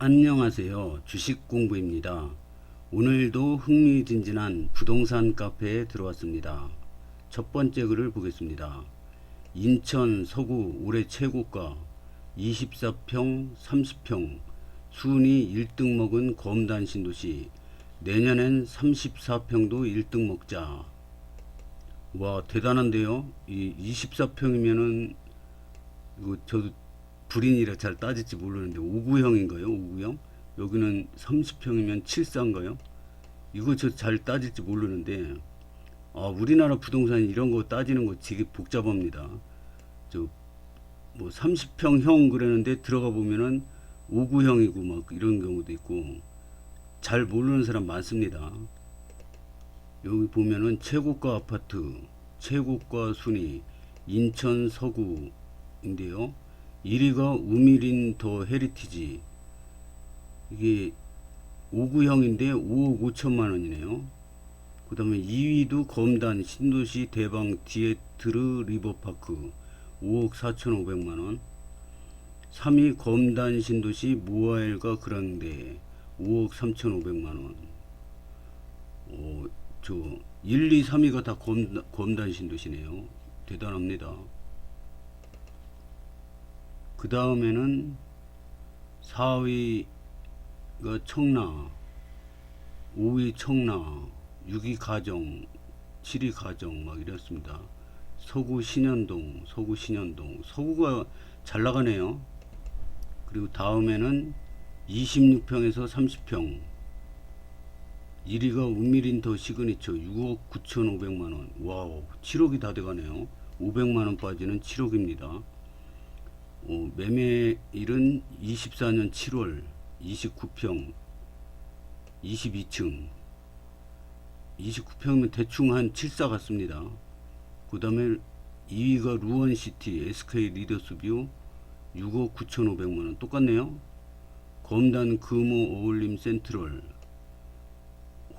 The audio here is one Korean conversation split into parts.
안녕하세요. 주식 공부입니다. 오늘도 흥미진진한 부동산 카페에 들어왔습니다. 첫 번째 글을 보겠습니다. 인천 서구 올해 최고가 24평, 30평 순위 1등 먹은 검단 신도시 내년엔 34평도 1등 먹자. 와 대단한데요. 이 24평이면은 이거 저도 불인이라 잘 따질지 모르는데 5구형인가요? 5구형? 여기는 30평이면 74인가요? 이거 저 잘 따질지 모르는데 아 우리나라 부동산 이런 거 따지는 거 되게 복잡합니다. 저 뭐 30평형 그러는데 들어가 보면은 5구형이고 막 이런 경우도 있고 잘 모르는 사람 많습니다. 여기 보면은 최고가 아파트, 최고가 순위 인천 서구인데요. 1위가 우미린 더 헤리티지 이게 5구형인데 5억 5천만 원이네요. 그 다음에 2위도 검단 신도시 대방 디에트르 리버파크 5억 4천5백만 원. 3위 검단 신도시 모아엘과 그랑데 5억 3천5백만 원. 어, 저 1, 2, 3위가 다 검, 검단 신도시네요. 대단합니다. 그 다음에는 4위가 청라, 5위 청라, 6위 가정, 7위 가정 막 이랬습니다. 서구 신현동, 서구 신현동, 서구가 잘 나가네요. 그리고 다음에는 26평에서 30평. 1위가 우미린더 시그니처 6억 9,500만 원. 와우, 7억이 다 돼가네요. 500만 원 빠지는 7억입니다. 어, 매매일은 24년 7월 29평 22층 29평이면 대충 한 74 같습니다. 그 다음에 2위가 루원시티 SK 리더스뷰 6억 9,500만원 똑같네요. 검단 금호 어울림 센트럴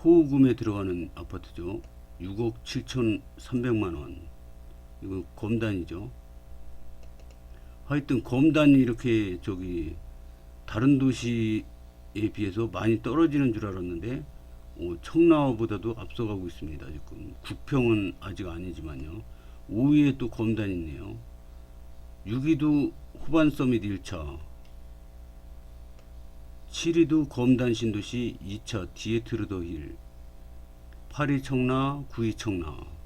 호금에 들어가는 아파트죠. 6억 7,300만원 이거 검단이죠. 하여튼 검단이 이렇게 저기 다른 도시에 비해서 많이 떨어지는 줄 알았는데 어, 청라보다도 앞서가고 있습니다. 지금 9평은 아직 아니지만요. 5위에 또 검단 있네요. 6위도 호반 서밋 1차 7위도 검단 신도시 2차 디에트르더 힐 8위 청라 9위 청라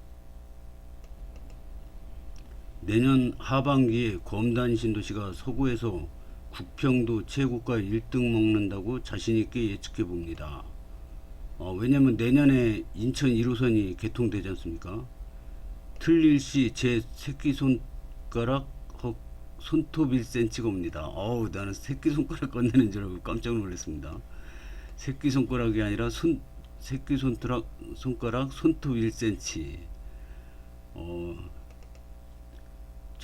내년 하반기에 검단 신도시가 서구에서 국평도 최고가 1등 먹는다고 자신있게 예측해 봅니다. 어, 왜냐면 내년에 인천 1호선이 개통되지 않습니까? 틀릴 시 제 새끼 손가락 헉, 손톱 1cm가 옵니다. 어우, 나는 새끼 손가락 건네는 줄 알고 깜짝 놀랐습니다. 새끼 손가락이 아니라 손, 새끼 손가락, 손가락 손톱 1cm. 어,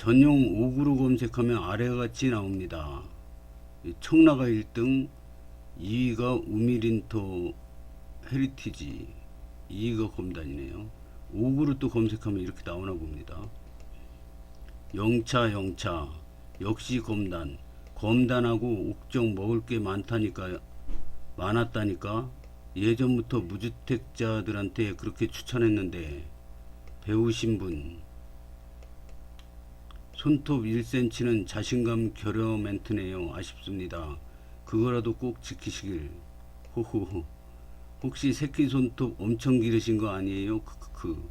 전용 5구로 검색하면 아래와 같이 나옵니다. 이 청라가 1등, 2위가 우미린터 헤리티지, 2위가 검단이네요. 5구로 또 검색하면 이렇게 나오나 봅니다. 영차 영차 역시 검단 검단하고 옥정 먹을 게 많다니까 많았다니까 예전부터 무주택자들한테 그렇게 추천했는데 배우신 분 손톱 1cm는 자신감 결여 멘트네요. 아쉽습니다. 그거라도 꼭 지키시길. 호호호. 혹시 새끼 손톱 엄청 기르신 거 아니에요? 크크크.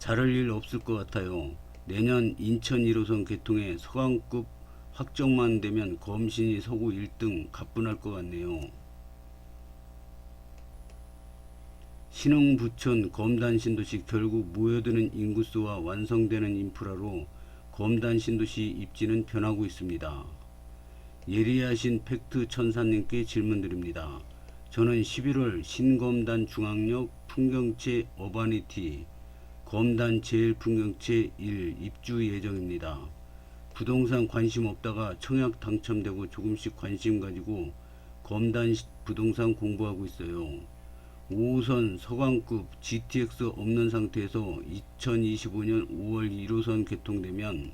자를 일 없을 것 같아요. 내년 인천 1호선 개통에 서강급 확정만 되면 검신이 서구 1등 가뿐할 것 같네요. 신흥 부천 검단 신도시 결국 모여드는 인구수와 완성되는 인프라로 검단 신도시 입지는 변하고 있습니다. 예리하신 팩트 천사님께 질문드립니다. 저는 11월 신검단 중앙역 풍경채 어바니티 검단 제일 풍경채 1 입주 예정입니다. 부동산 관심 없다가 청약 당첨되고 조금씩 관심 가지고 검단 시- 부동산 공부하고 있어요. 5호선 서강급 GTX 없는 상태에서 2025년 5월 1호선 개통되면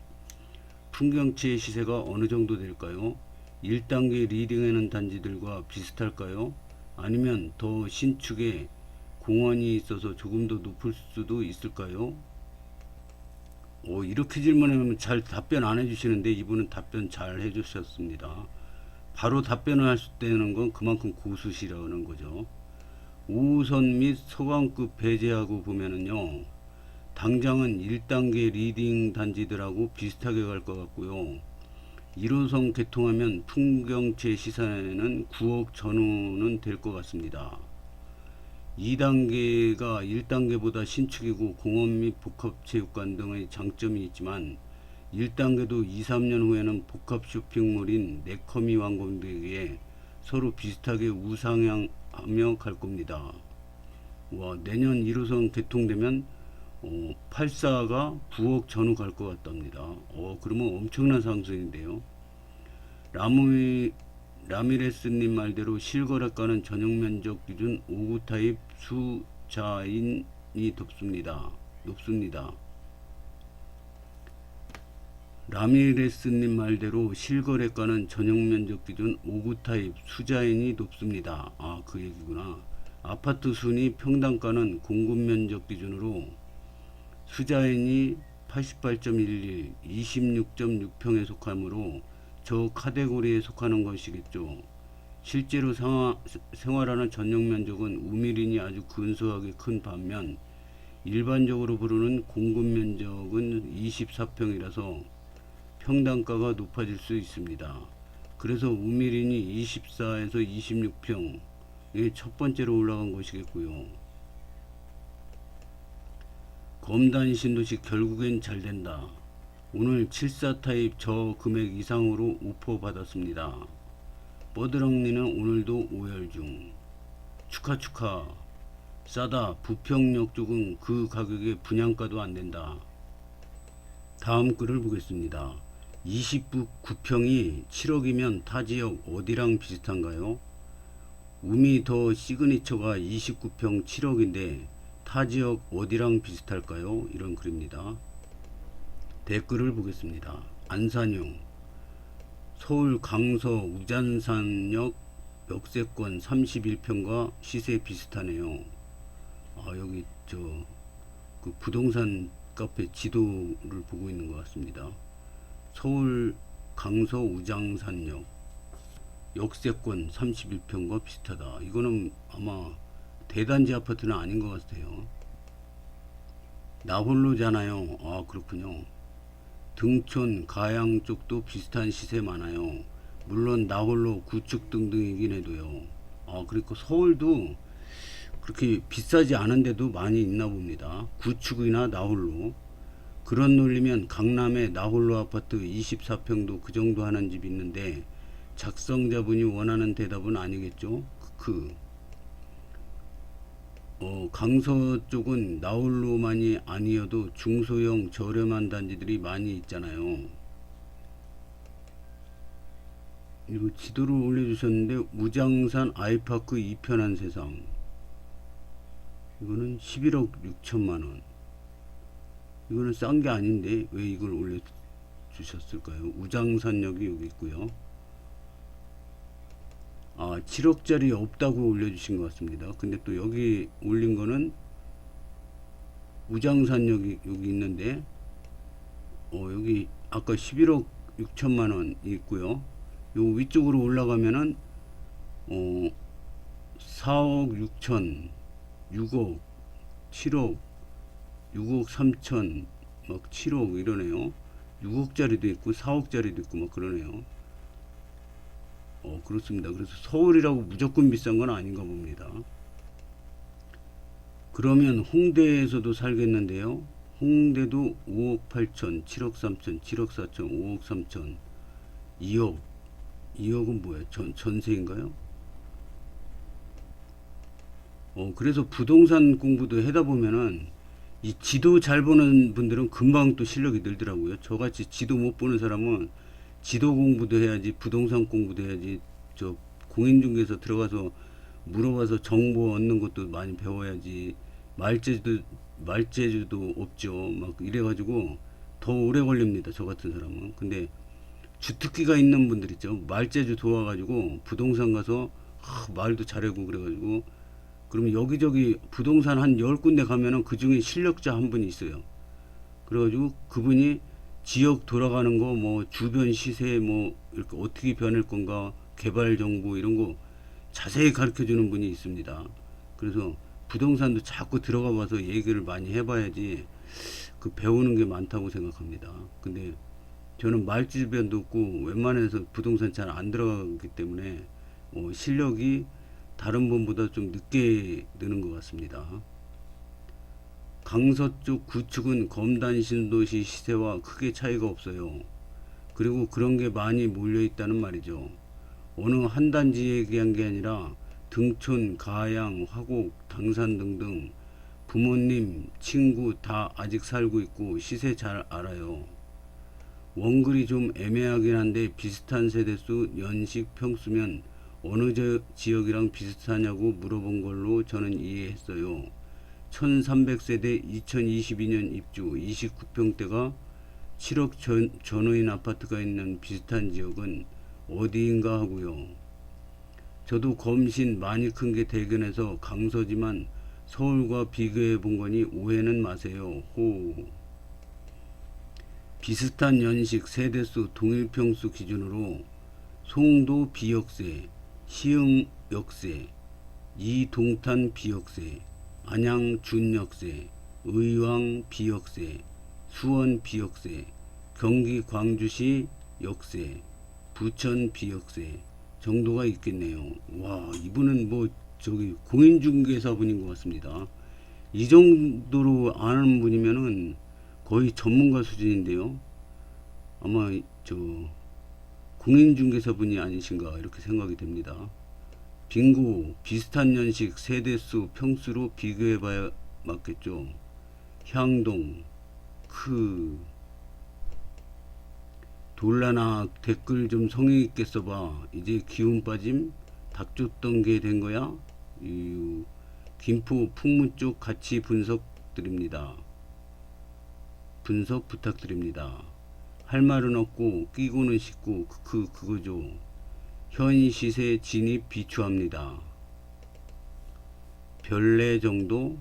풍경채 시세가 어느 정도 될까요? 1단계 리딩하는 단지들과 비슷할까요? 아니면 더 신축에 공원이 있어서 조금 더 높을 수도 있을까요? 오, 이렇게 질문하면 잘 답변 안 해주시는데 이분은 답변 잘 해주셨습니다. 바로 답변을 할 수 있다는 건 그만큼 고수시라는 거죠. 5호선 및 서강급 배제하고 보면은요, 당장은 1단계 리딩 단지들하고 비슷하게 갈 것 같고요. 1호선 개통하면 풍경채 시세는 9억 전후는 될 것 같습니다. 2단계가 1단계보다 신축이고 공원 및 복합체육관 등의 장점이 있지만 1단계도 2, 3년 후에는 복합 쇼핑몰인 네커미 완공되기에 서로 비슷하게 우상향 갈 겁니다. 와, 내년 1호선 개통되면 어, 84가 9억 전후 갈 것 같답니다. 어, 그러면 엄청난 상승인데요. 라미, 라미레스님 말대로 실거래가는 전용 면적 기준 5구 타입 수자인이 높습니다. 높습니다. 라미레스님 말대로 실거래가는 전용 면적 기준 5구 타입 수자인이 높습니다. 아, 그 얘기구나. 아파트 순위 평당가는 공급 면적 기준으로 수자인이 88.11, 26.6평에 속하므로 저 카테고리에 속하는 것이겠죠. 실제로 상하, 생활하는 전용 면적은 우미린이 아주 근소하게 큰 반면 일반적으로 부르는 공급 면적은 24평이라서 평당가가 높아질 수 있습니다. 그래서 우미린이 24에서 26평에 첫 번째로 올라간 것이겠고요. 검단 신도시 결국엔 잘 된다. 오늘 74 타입 저 금액 이상으로 오퍼 받았습니다. 뻐드렁니는 오늘도 오열 중. 축하 축하. 싸다. 부평역 쪽은 그 가격에 분양가도 안 된다. 다음 글을 보겠습니다. 20부 9평이 7억이면 타 지역 어디랑 비슷한가요? 우미 더 시그니처가 29평 7억인데 타 지역 어디랑 비슷할까요? 이런 글입니다. 댓글을 보겠습니다. 안산용 서울 강서 우잔산역 역세권 31평과 시세 비슷하네요. 아 여기 저 그 부동산 카페 지도를 보고 있는 것 같습니다. 서울 강서 우장산역 역세권 31평과 비슷하다. 이거는 아마 대단지 아파트는 아닌 것 같아요. 나홀로잖아요. 아 그렇군요. 등촌, 가양 쪽도 비슷한 시세 많아요. 물론 나홀로 구축 등등이긴 해도요. 아 그리고 서울도 그렇게 비싸지 않은데도 많이 있나 봅니다. 구축이나 나홀로. 그런 논리면 강남에 나홀로 아파트 24평도 그 정도 하는 집 있는데 작성자분이 원하는 대답은 아니겠죠? 그 어, 강서 쪽은 나홀로만이 아니어도 중소형 저렴한 단지들이 많이 있잖아요. 이거 지도를 올려주셨는데 우장산 아이파크 이편한 세상 이거는 11억 6천만 원. 이거는 싼 게 아닌데 왜 이걸 올려 주셨을까요? 우장산역이 여기 있고요. 아 7억짜리 없다고 올려주신 것 같습니다. 근데 또 여기 올린 거는 우장산역이 여기 있는데 어 여기 아까 11억 6천만 원 있고요. 요 위쪽으로 올라가면은 어 4억 6천 6억 7억 6억 3천 막 7억 이러네요. 6억짜리도 있고 4억짜리도 있고 막 그러네요. 어 그렇습니다. 그래서 서울이라고 무조건 비싼 건 아닌가 봅니다. 그러면 홍대에서도 살겠는데요. 홍대도 5억 8천, 7억 3천, 7억 4천, 5억 3천, 2억. 2억은 뭐예요? 전, 전세인가요? 어, 그래서 부동산 공부도 하다 보면은 이 지도 잘 보는 분들은 금방 또 실력이 늘더라고요. 저같이 지도 못 보는 사람은 지도 공부도 해야지, 부동산 공부도 해야지, 저 공인중개사 들어가서 물어봐서 정보 얻는 것도 많이 배워야지, 말재주도, 말재주도 없죠. 막 이래가지고 더 오래 걸립니다. 저 같은 사람은. 근데 주특기가 있는 분들 있죠. 말재주 도와가지고 부동산 가서 하, 말도 잘하고 그래가지고 그러면 여기저기 부동산 한 열 군데 가면은 그 중에 실력자 한 분이 있어요. 그래가지고 그분이 지역 돌아가는 거 뭐 주변 시세 뭐 이렇게 어떻게 변할 건가 개발 정보 이런 거 자세히 가르쳐 주는 분이 있습니다. 그래서 부동산도 자꾸 들어가 봐서 얘기를 많이 해봐야지 그 배우는 게 많다고 생각합니다. 근데 저는 말주변도 없고 웬만해서 부동산 잘 안 들어가기 때문에 어, 실력이 다른 분보다 좀 늦게 느는 것 같습니다. 강서 쪽 구축은 검단 신도시 시세와 크게 차이가 없어요. 그리고 그런 게 많이 몰려 있다는 말이죠. 어느 한 단지 얘기한 게 아니라 등촌, 가양, 화곡, 당산 등등 부모님, 친구 다 아직 살고 있고 시세 잘 알아요. 원글이 좀 애매하긴 한데 비슷한 세대수 연식 평수면 어느 저 지역이랑 비슷하냐고 물어본 걸로 저는 이해했어요. 1300세대 2022년 입주 29평대가 7억 전, 전후인 아파트가 있는 비슷한 지역은 어디인가 하고요. 저도 검신 많이 큰 게 대근에서 강서지만 서울과 비교해 본 거니 오해는 마세요. 호. 비슷한 연식 세대수 동일평수 기준으로 송도 비역세, 시흥 역세, 이동탄 비역세, 안양 준역세, 의왕 비역세, 수원 비역세, 경기 광주시 역세, 부천 비역세 정도가 있겠네요. 와, 이분은 뭐 저기 공인중개사분인 것 같습니다. 이 정도로 아는 분이면은 거의 전문가 수준인데요. 아마 저 공인중개사분이 아니신가 이렇게 생각이 됩니다. 빙고 비슷한 연식 세대수 평수로 비교해 봐야 맞겠죠. 향동 크 돌라나 댓글 좀 성의 있게 써봐. 이제 기운 빠짐 닥쳤던 게 된 거야. 이 김포 풍문 쪽 같이 분석 드립니다. 분석 부탁드립니다. 할 말은 없고 끼고는 싶고 그, 그 그거죠. 현 시세 진입 비추합니다. 별내 정도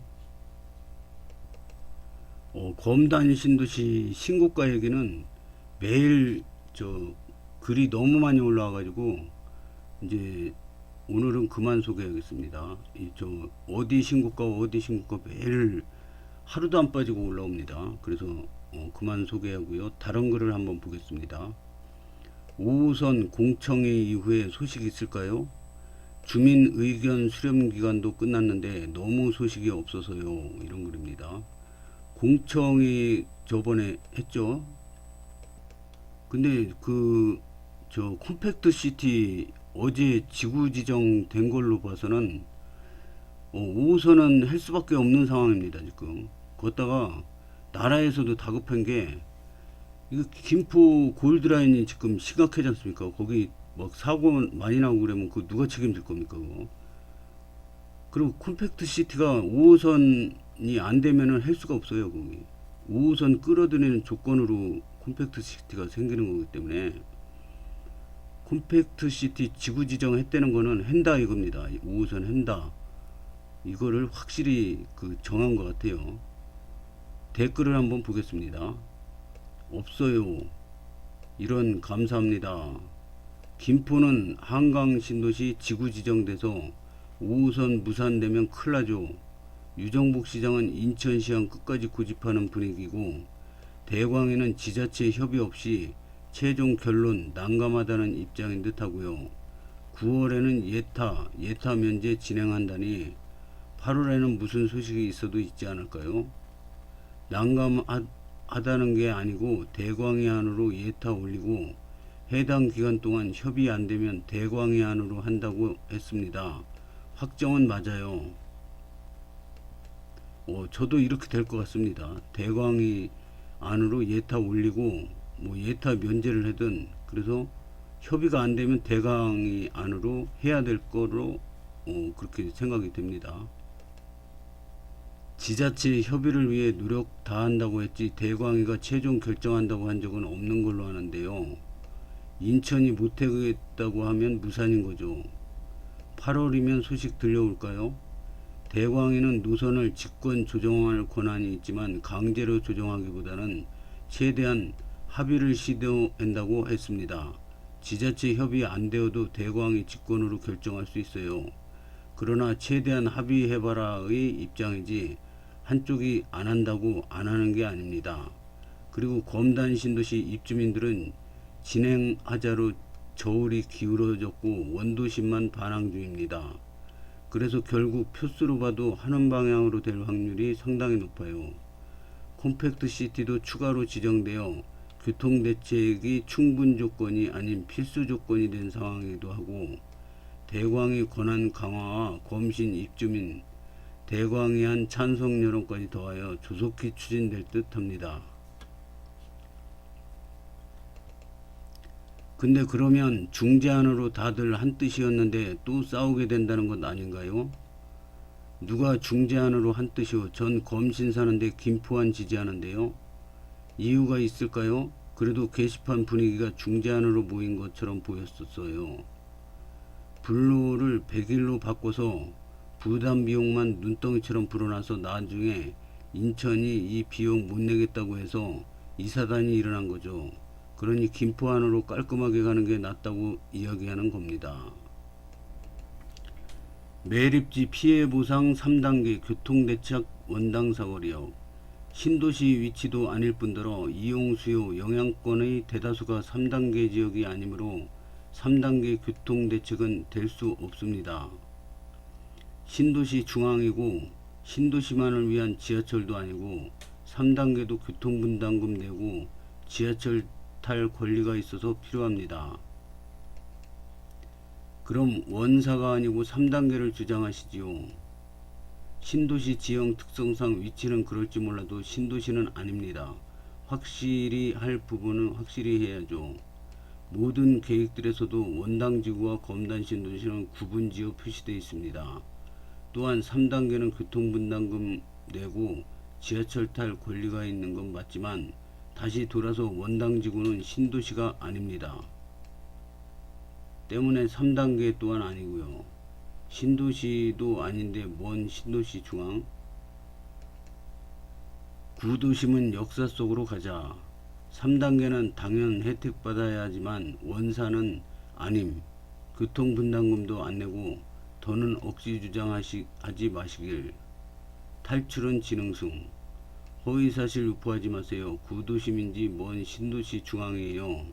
어, 검단 신도시 신고가 얘기는 매일 저 글이 너무 많이 올라와가지고 이제 오늘은 그만 소개하겠습니다. 이저 어디 신고가 어디 신고가 매일 하루도 안 빠지고 올라옵니다. 그래서 어, 그만 소개하고요. 다른 글을 한번 보겠습니다. 5호선 공청회 이후에 소식이 있을까요? 주민 의견 수렴 기간도 끝났는데 너무 소식이 없어서요. 이런 글입니다. 공청회 저번에 했죠. 근데 그 저 컴팩트 시티 어제 지구 지정 된 걸로 봐서는 어, 5호선은 할 수밖에 없는 상황입니다 지금. 거기다가 나라에서도 다급한 게 이거 김포 골드라인이 지금 심각하지 않습니까? 거기 막 사고 많이 나고 그러면 그 누가 책임질 겁니까? 그거? 그리고 컴팩트 시티가 5호선이 안 되면은 할 수가 없어요 거기. 5호선 끌어들이는 조건으로 컴팩트 시티가 생기는 거기 때문에 컴팩트 시티 지구 지정 했다는 거는 한다 이겁니다. 5호선 한다. 이거를 확실히 그 정한 것 같아요. 댓글을 한번 보겠습니다. 없어요. 이런 감사합니다. 김포는 한강 신도시 지구 지정돼서 5호선 무산되면 큰일 나죠. 유정복 시장은 인천시장 끝까지 고집하는 분위기고 대광에는 지자체 협의 없이 최종 결론 난감하다는 입장인 듯 하고요. 9월에는 예타, 예타 면제 진행한다니 8월에는 무슨 소식이 있어도 있지 않을까요? 난감하다는 게 아니고 대광이 안으로 예타 올리고 해당 기간 동안 협의 안 되면 대광이 안으로 한다고 했습니다. 확정은 맞아요. 어, 저도 이렇게 될 것 같습니다. 대광이 안으로 예타 올리고 뭐 예타 면제를 하든 그래서 협의가 안 되면 대광이 안으로 해야 될 거로 어, 그렇게 생각이 됩니다. 지자체 협의를 위해 노력 다한다고 했지 대광이가 최종 결정한다고 한 적은 없는 걸로 아는데요. 인천이 못하겠다고 하면 무산인 거죠. 8월이면 소식 들려올까요? 대광에는 노선을 직권 조정할 권한이 있지만 강제로 조정하기보다는 최대한 합의를 시도한다고 했습니다. 지자체 협의 안 되어도 대광이 직권으로 결정할 수 있어요. 그러나 최대한 합의해봐라의 입장이지 한쪽이 안 한다고 안 하는 게 아닙니다. 그리고 검단 신도시 입주민들은 진행하자로 저울이 기울어졌고 원도심만 반항 중입니다. 그래서 결국 표수로 봐도 하는 방향으로 될 확률이 상당히 높아요. 콤팩트 시티도 추가로 지정되어 교통 대책이 충분 조건이 아닌 필수 조건이 된 상황이기도 하고 대광의 권한 강화와 검신 입주민 대광에 한 찬성 여론까지 더하여 조속히 추진될 듯 합니다. 근데 그러면 중재안으로 다들 한 뜻이었는데 또 싸우게 된다는 것 아닌가요? 누가 중재안으로 한 뜻이요? 전 검신 사는데 김포한 지지하는데요. 이유가 있을까요? 그래도 게시판 분위기가 중재안으로 모인 것처럼 보였었어요. 블루를 100일로 바꿔서 부담 비용만 눈덩이처럼 불어나서 나중에 인천이 이 비용 못 내겠다고 해서 이사단이 일어난 거죠. 그러니 김포 안으로 깔끔하게 가는 게 낫다고 이야기하는 겁니다. 매립지 피해 보상 3단계 교통대책 원당 사거리역 신도시 위치도 아닐 뿐더러 이용 수요 영향권의 대다수가 3단계 지역이 아니므로 3단계 교통대책은 될 수 없습니다. 신도시 중앙이고 신도시만을 위한 지하철도 아니고 3단계도 교통분담금 내고 지하철 탈 권리가 있어서 필요합니다. 그럼 원사가 아니고 3단계를 주장하시지요. 신도시 지형 특성상 위치는 그럴지 몰라도 신도시는 아닙니다. 확실히 할 부분은 확실히 해야죠. 모든 계획들에서도 원당 지구와 검단 신도시는 구분 지어 표시되어 있습니다. 또한 3단계는 교통분담금 내고 지하철 탈 권리가 있는 건 맞지만 다시 돌아서 원당지구는 신도시가 아닙니다. 때문에 3단계 또한 아니고요. 신도시도 아닌데 뭔 신도시 중앙? 구도심은 역사 속으로 가자. 3단계는 당연 혜택 받아야 하지만 원사는 아님. 교통분담금도 안 내고 더는 억지 주장하지 마시길. 탈출은 지능승. 허위사실 유포하지 마세요. 구도심인지 뭔 신도시 중앙이에요.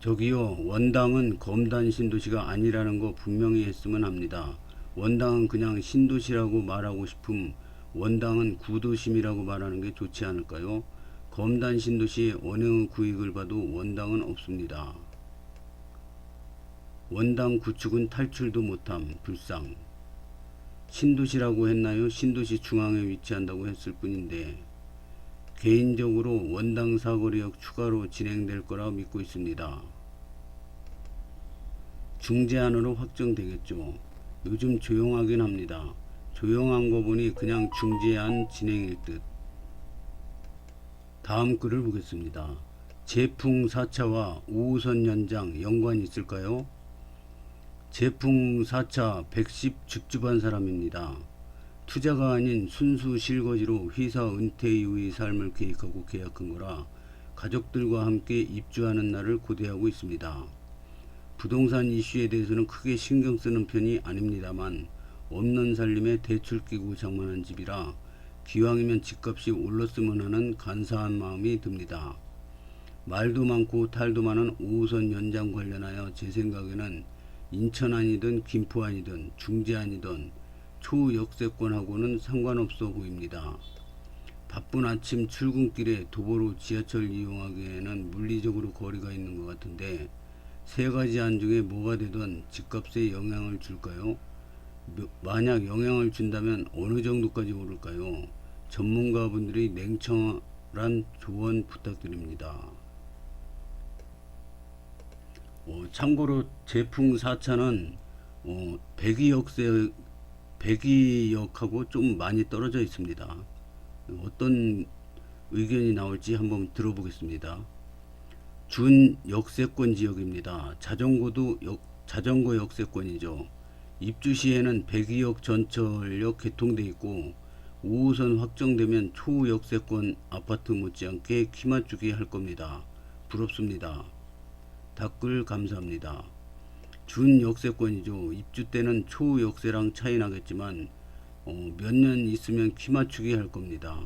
저기요, 원당은 검단 신도시가 아니라는 거 분명히 했으면 합니다. 원당은 그냥 신도시라고 말하고 싶음, 원당은 구도심이라고 말하는 게 좋지 않을까요? 검단 신도시의 어느 구획을 봐도 원당은 없습니다. 원당 구축은 탈출도 못함, 불상. 신도시라고 했나요? 신도시 중앙에 위치한다고 했을 뿐인데 개인적으로 원당 사거리역 추가로 진행될 거라 믿고 있습니다. 중재안으로 확정되겠죠. 요즘 조용하긴 합니다. 조용한 거 보니 그냥 중재안 진행일 듯. 다음 글을 보겠습니다. 제풍 4차와 5호선 연장 연관이 있을까요? 제풍 4차 110 줍줍한 사람입니다. 투자가 아닌 순수 실거지로 회사 은퇴 이후의 삶을 계획하고 계약한 거라 가족들과 함께 입주하는 날을 고대하고 있습니다. 부동산 이슈에 대해서는 크게 신경 쓰는 편이 아닙니다만 없는 살림에 대출 끼고 장만한 집이라 기왕이면 집값이 올랐으면 하는 간사한 마음이 듭니다. 말도 많고 탈도 많은 5호선 연장 관련하여 제 생각에는 인천 아니든 김포 아니든 중재 아니든 초역세권하고는 상관없어 보입니다. 바쁜 아침 출근길에 도보로 지하철 이용하기에는 물리적으로 거리가 있는 것 같은데 세 가지 안 중에 뭐가 되든 집값에 영향을 줄까요? 만약 영향을 준다면 어느 정도까지 오를까요? 전문가분들이 냉철한 조언 부탁드립니다. 어, 참고로 제풍 4차는 어, 백이역세 백이역하고 좀 많이 떨어져 있습니다. 어떤 의견이 나올지 한번 들어보겠습니다. 준 역세권 지역입니다. 자전거도 역, 자전거 역세권이죠. 입주 시에는 102억 전철역 개통돼 있고 5호선 확정되면 초역세권 아파트 못지않게 키 맞추기 할 겁니다. 부럽습니다. 댓글 감사합니다. 준 역세권이죠. 입주 때는 초 역세랑 차이 나겠지만 어, 몇 년 있으면 키 맞추기 할 겁니다.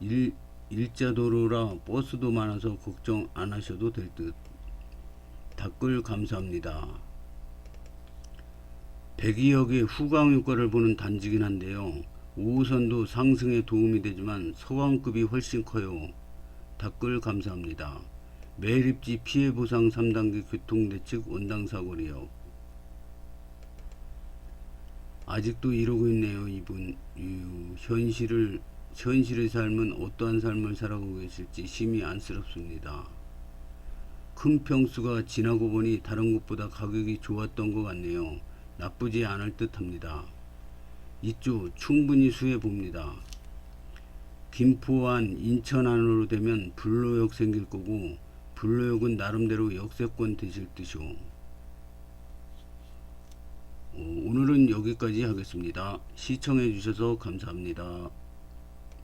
일, 일자 도로라 버스도 많아서 걱정 안 하셔도 될 듯. 댓글 감사합니다. 102억의 후광 효과를 보는 단지긴 한데요. 5호선도 상승에 도움이 되지만 서강급이 훨씬 커요. 댓글 감사합니다. 매립지 피해 보상 3단계 교통대책 원당 사거리요. 아직도 이러고 있네요, 이분. 유, 현실을 현실의 삶은 어떠한 삶을 살아가고 계실지 심히 안쓰럽습니다. 큰 평수가 지나고 보니 다른 곳보다 가격이 좋았던 것 같네요. 나쁘지 않을 듯 합니다. 이쪽 충분히 수해 봅니다. 김포안 인천 안으로 되면 불로역 생길 거고 불로역은 나름대로 역세권 되실 듯이오. 어, 오늘은 여기까지 하겠습니다. 시청해 주셔서 감사합니다.